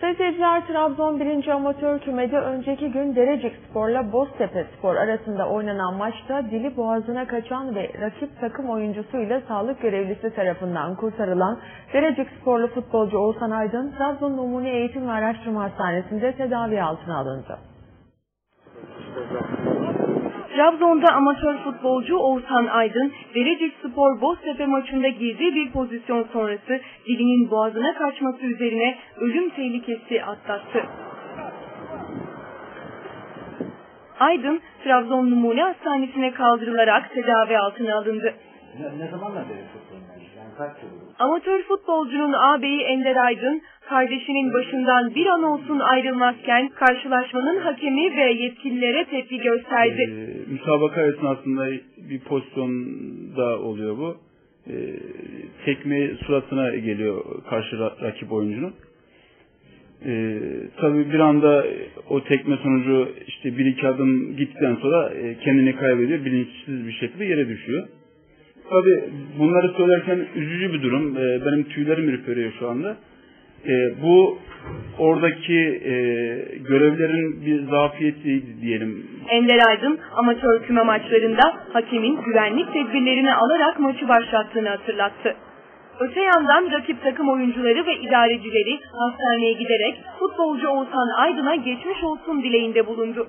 Seyirciler Trabzon 1. Amatör Kümede önceki gün Derecik Spor'la Boztepe Spor arasında oynanan maçta dili boğazına kaçan ve rakip takım oyuncusuyla sağlık görevlisi tarafından kurtarılan Derecik Sporlu futbolcu Oğuzhan Aydın Trabzon Numune Eğitim ve Araştırma Hastanesi'nde tedavi altına alındı. Trabzon'da amatör futbolcu Oğuzhan Aydın, Derecik Spor Boztepe maçında girdiği bir pozisyon sonrası dilinin boğazına kaçması üzerine ölüm tehlikesi atlattı. Aydın, Trabzon Numune Hastanesi'ne kaldırılarak tedavi altına alındı. Ne, ne zamandan beri futbol Amatör futbolcunun ağabeyi Ender Aydın, kardeşinin başından bir an olsun ayrılmazken karşılaşmanın hakemi ve yetkililere tepki gösterdi. Ee, müsabaka esnasında bir pozisyonda oluyor bu. Ee, tekme suratına geliyor karşı ra- rakip oyuncunun. Ee, tabii bir anda o tekme sonucu işte bir iki adım gittikten sonra e, kendini kaybediyor. Bilinçsiz bir şekilde yere düşüyor. Tabii bunları söylerken üzücü bir durum. Ee, benim tüylerim ürperiyor şu anda. Ee, bu oradaki e, görevlerin bir zafiyeti diyelim. Ender Aydın amatör küme maçlarında hakemin güvenlik tedbirlerini alarak maçı başlattığını hatırlattı. Öte yandan rakip takım oyuncuları ve idarecileri hastaneye giderek futbolcu Oğuzhan Aydın'a geçmiş olsun dileğinde bulundu.